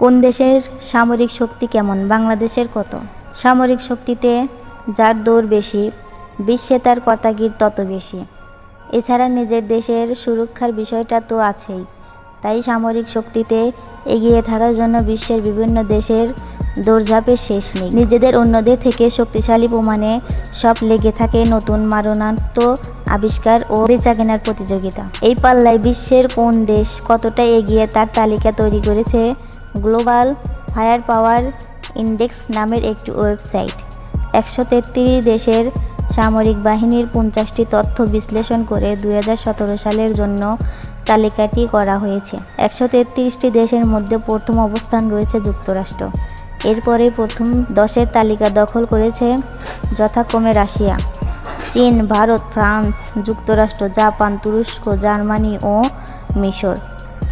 কোন দেশের সামরিক শক্তি কেমন? বাংলাদেশের কত? সামরিক শক্তিতে যার দৌড় বেশি, বিশ্বে তার কর্তাগির তত বেশি। এছাড়া নিজের দেশের সুরক্ষার বিষয়টা তো আছেই। তাই সামরিক শক্তিতে এগিয়ে থাকার জন্য বিশ্বের বিভিন্ন দেশের দৌড়ঝাঁপের শেষ নেই। নিজেদের অন্যদের থেকে শক্তিশালী প্রমাণে সব লেগে থাকে নতুন মারণাত্ম আবিষ্কার ও বেচাকেনার প্রতিযোগিতা। এই পাল্লায় বিশ্বের কোন দেশ কতটা এগিয়ে তার তালিকা তৈরি করেছে গ্লোবাল ফায়ার পাওয়ার ইন্ডেক্স নামের একটি ওয়েবসাইট। একশো তেত্রিশ দেশের সামরিক বাহিনীর পঞ্চাশটি তথ্য বিশ্লেষণ করে দু হাজার সতেরো সালের জন্য তালিকাটি করা হয়েছে। একশো তেত্রিশটি দেশের মধ্যে প্রথম অবস্থান রয়েছে যুক্তরাষ্ট্র। এরপরে প্রথম দশের তালিকা দখল করেছে যথাক্রমে রাশিয়া। চীন, ভারত, ফ্রান্স, যুক্তরাষ্ট্র, জাপান, তুরস্ক, জার্মানি ও মিশর।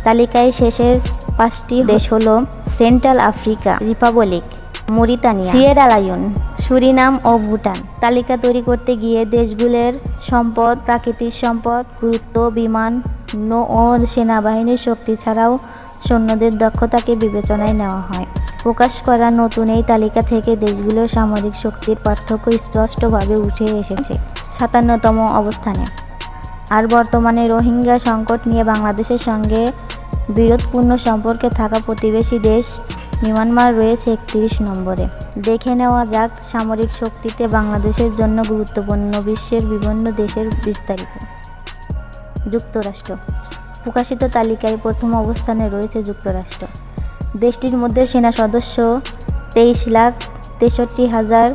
তালিকায় শেষের পাঁচটি দেশ হলো Central Africa, Republic, Mauritania, Sierra Leone, Suriname ও ভুটান। তালিকা তৈরি করতে গিয়ে দেশগুলোর সম্পদ, প্রাকৃতিক সম্পদ, গুরুত্ব, বিমান, নৌ ও সেনাবাহিনীর শক্তি ছাড়াও সৈন্যদের দক্ষতাকে বিবেচনায় নেওয়া হয়। প্রকাশ করা নতুন এই তালিকা থেকে দেশগুলোর সামরিক শক্তির পার্থক্য স্পষ্টভাবে উঠে এসেছে সাতান্নতম অবস্থানে। আর বর্তমানে রোহিঙ্গা সংকট নিয়ে বাংলাদেশের সঙ্গে বিরোধপূর্ণ সম্পর্কে থাকা প্রতিবেশী দেশ মিয়ানমার রয়েছে একত্রিশ নম্বরে। দেখে নেওয়া যাক সামরিক শক্তিতে বাংলাদেশের জন্য গুরুত্বপূর্ণ বিশ্বের বিভিন্ন দেশের বিস্তারিত। যুক্তরাষ্ট্র। প্রকাশিত তালিকায় প্রথম অবস্থানে রয়েছে যুক্তরাষ্ট্র। দেশটির মধ্যে সেনা সদস্য তেইশ লাখ তেষট্টি হাজার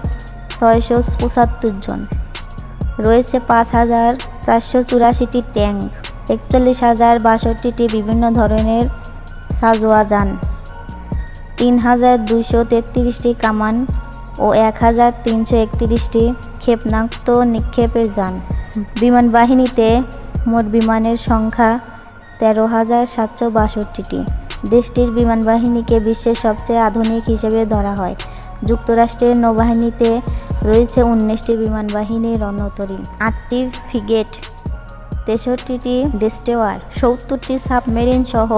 ছয়শো পঁচাত্তর জন। রয়েছে পাঁচ হাজার চারশো চুরাশিটি ট্যাঙ্ক একচল্লিশ হাজার বাষট্টিটি বিভিন্ন ধরনের সাজোয়া যান, তিন হাজার দুইশো তেত্রিশটি কামান ও এক হাজার তিনশো একত্রিশটি ক্ষেপণাস্ত্র নিক্ষেপের যান। বিমান বাহিনীতে মোট বিমানের সংখ্যা তেরো হাজার সাতশো বাষট্টিটি। দেশটির বিমান বাহিনীকে বিশ্বের সবচেয়ে আধুনিক হিসেবে ধরা হয়। যুক্তরাষ্ট্রের নৌবাহিনীতে রয়েছে উনিশটি বিমান বাহিনীর রণতরী। আটটি ফ্রিগেট তেষট্টিটি ডিস্টেওয়ার সত্তরটি সাবমেরিন সহ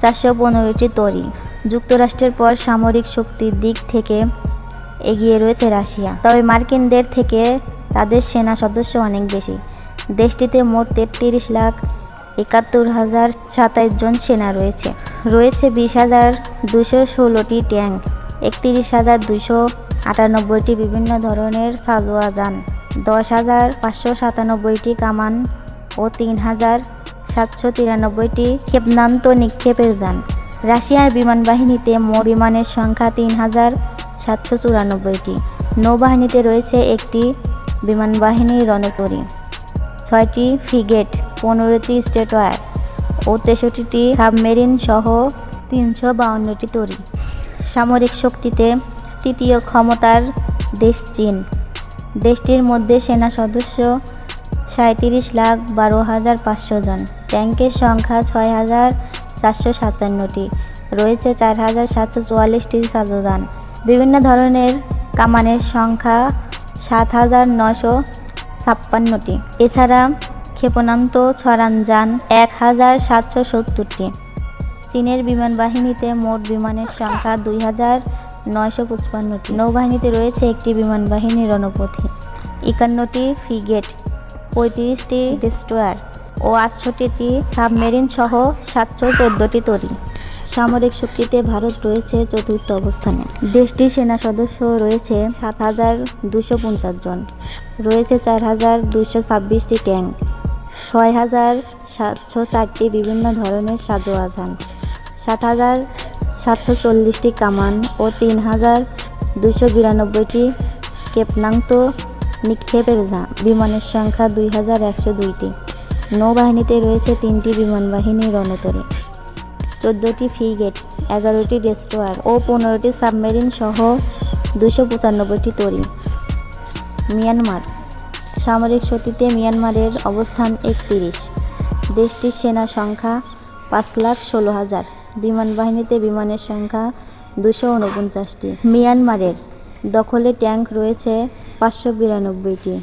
চারশো পনেরোটি তরি। যুক্তরাষ্ট্রের পর সামরিক শক্তির দিক থেকে এগিয়ে রয়েছে রাশিয়া। তবে মার্কিনদের থেকে তাদের সেনা সদস্য অনেক বেশি। দেশটিতে মোট তেত্রিশ লাখ একাত্তর হাজার সাতাইশ জন সেনা রয়েছে। রয়েছে বিশ হাজার দুশো ষোলোটি ট্যাঙ্ক একত্রিশ হাজার দুশো আটানব্বইটি বিভিন্ন ধরনের সাজোয়া যান দশ হাজার পাঁচশো সাতানব্বইটি কামান ও তিন হাজার সাতশো তিরানব্বইটি ক্ষেপণান্ত নিক্ষেপের যান। রাশিয়ার বিমান বাহিনীতে মোট বিমানের সংখ্যা তিন হাজার সাতশো চুরানব্বইটি। নৌবাহিনীতে রয়েছে একটি বিমান বাহিনীর রণতরী ছয়টি ফ্রিগেট, পনেরোটি স্টেটওয়ার ও তেষট্টিটি সাবমেরিন সহ তিনশো বাউন্নটি তরী। সামরিক শক্তিতে তৃতীয় ক্ষমতার দেশ চীন। দেশটির মধ্যে সেনা সদস্য সাঁত্রিশ লাখ বারো হাজার পাঁচশো জন। ট্যাঙ্কের সংখ্যা ছয় হাজার চারশো সাতান্নটি। রয়েছে চার হাজার সাতশো চুয়াল্লিশটি সাজোদান বিভিন্ন ধরনের কামানের সংখ্যা সাত হাজার নশো ছাপ্পান্নটি। এছাড়া ক্ষেপণান্ত ছড়ানযান এক হাজার সাতশো সত্তরটি। চীনের বিমান বাহিনীতে মোট বিমানের সংখ্যা দুই হাজার নয়শো পঁচপান্নটি। নৌবাহিনীতে রয়েছে একটি বিমান বাহিনী রণপথী। একান্নটি ফ্রিগেট। পঁয়ত্রিশটি ডেস্ট্রয়ার ও আটষট্টিটি সাবমেরিন সহ সাতশো চোদ্দটি তরী। সামরিক শক্তিতে ভারত রয়েছে চতুর্থ অবস্থানে। দেশটির সেনা সদস্য রয়েছে সাত হাজার দুশো পঞ্চাশ জন। রয়েছে চার হাজার দুশো ছাব্বিশটি ট্যাঙ্ক। ছয় হাজার সাতশো চারটি বিভিন্ন ধরনের সাজোয়া যান সাত হাজার সাতশো চল্লিশটি কামান ও তিন হাজার দুশো বিরানব্বইটি ক্ষেপণাস্ত্র নিক্ষেপের যান। বিমানের সংখ্যা দুই হাজার একশো দুইটি। নৌবাহিনীতে রয়েছে তিনটি বিমান বাহিনী রণতরী। চোদ্দোটি ফ্রিগেট এগারোটি ডেস্ট্রয়ার ও পনেরোটি সাবমেরিন সহ দুশো পঁচানব্বইটি তরী। মিয়ানমার। সামরিক শক্তিতে মিয়ানমারের অবস্থান একত্রিশ। দেশটির সেনা সংখ্যা পাঁচ লাখ ষোলো হাজার। বিমান বাহিনীতে বিমানের সংখ্যা দুশো উনপঞ্চাশটি। মিয়ানমারের দখলে ট্যাঙ্ক রয়েছে পাঁচশো বিরানব্বইটি।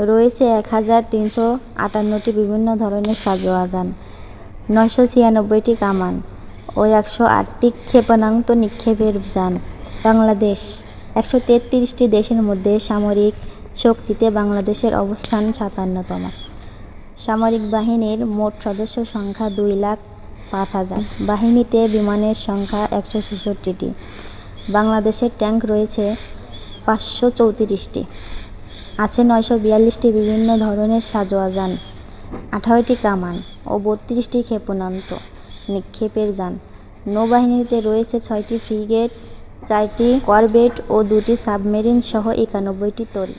রয়েছে এক হাজার তিনশো আটান্নটি বিভিন্ন ধরনের সাজোয়া যান নয়শো ছিয়ানব্বইটি কামান ও একশো আটটি ক্ষেপণাস্ত্র নিক্ষেপের যান। বাংলাদেশ, একশো তেত্রিশটি দেশের মধ্যে সামরিক শক্তিতে বাংলাদেশের অবস্থান সাতান্নতম। সামরিক বাহিনীর মোট সদস্য সংখ্যা দুই লাখ পাঁচ হাজার। বাহিনীতে বিমানের সংখ্যা একশো ছেষট্টিটি। বাংলাদেশের ট্যাঙ্ক রয়েছে পাঁচশো চৌত্রিশটি। আছে নয়শো বিয়াল্লিশটি বিভিন্ন ধরনের সাজোয়া যান আঠারোটি কামান ও বত্রিশটি ক্ষেপণান্ত নিক্ষেপের যান। নৌবাহিনীতে রয়েছে ছয়টি ফ্রিগেট, চারটি করবেট ও দুটি সাবমেরিন সহ একানব্বইটি তরি।